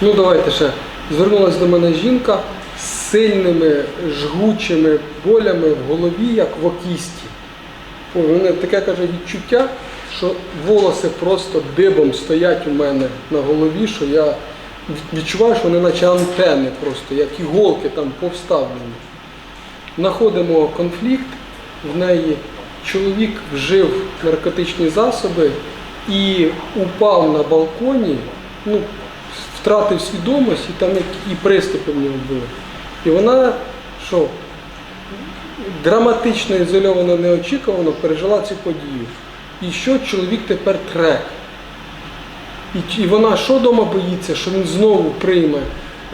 Ну давайте ще. Звернулася до мене жінка з сильними жгучими болями в голові, як в окісті. У мене таке каже відчуття, що волоси просто дибом стоять у мене на голові, що я відчуваю, що вони наче антени просто, як іголки там повставлені. Знаходимо конфлікт, в неї чоловік вжив наркотичні засоби і упав на балконі, ну, втратив свідомість і там і приступи в нього були. І вона що? Драматично, ізольовано, неочікувано пережила цю подію. І що чоловік тепер трек. І, і вона що вдома боїться, що він знову прийме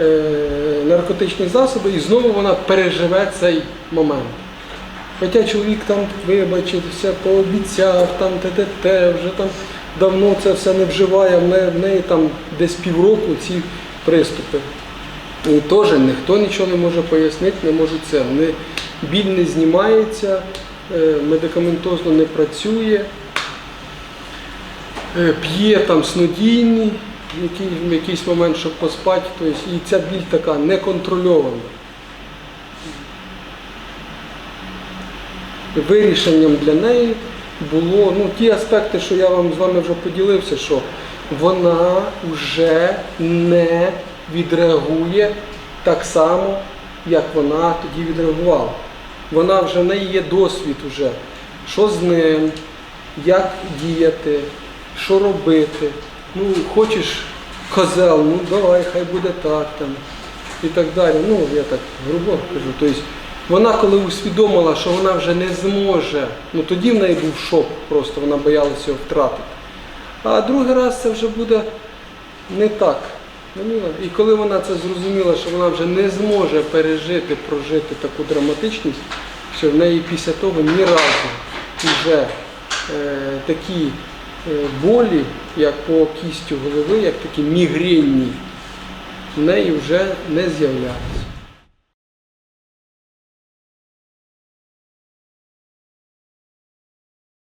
е, наркотичні засоби і знову вона переживе цей момент. Хоча чоловік там вибачився, пообіцяв, там те-те-те, вже там давно це все не вживає, в неї, там десь півроку ці приступи. І теж ніхто нічого не може пояснити, не може це. Біль не знімається, е, медикаментозно не працює, е, п'є там снодійні в якийсь момент, щоб поспати. Тобто, і ця біль така неконтрольована. Вирішенням для неї було ну, ті аспекти, що я вам з вами вже поділився, що вона вже не відреагує так само, як вона тоді відреагувала. Вона вже в неї є досвід уже, що з ним, як діяти, що робити. Ну, хочеш козел, ну давай, хай буде так там. І так далі. Ну, я так грубо кажу. Тобто, вона коли усвідомила, що вона вже не зможе, ну тоді в неї був шок просто, вона боялася його втратити. А другий раз це вже буде не так. І коли вона це зрозуміла, що вона вже не зможе пережити, прожити таку драматичність, що в неї після того ні разу вже е, такі е, болі, як по кістю голови, як такі мігренні, в неї вже не з'являлися.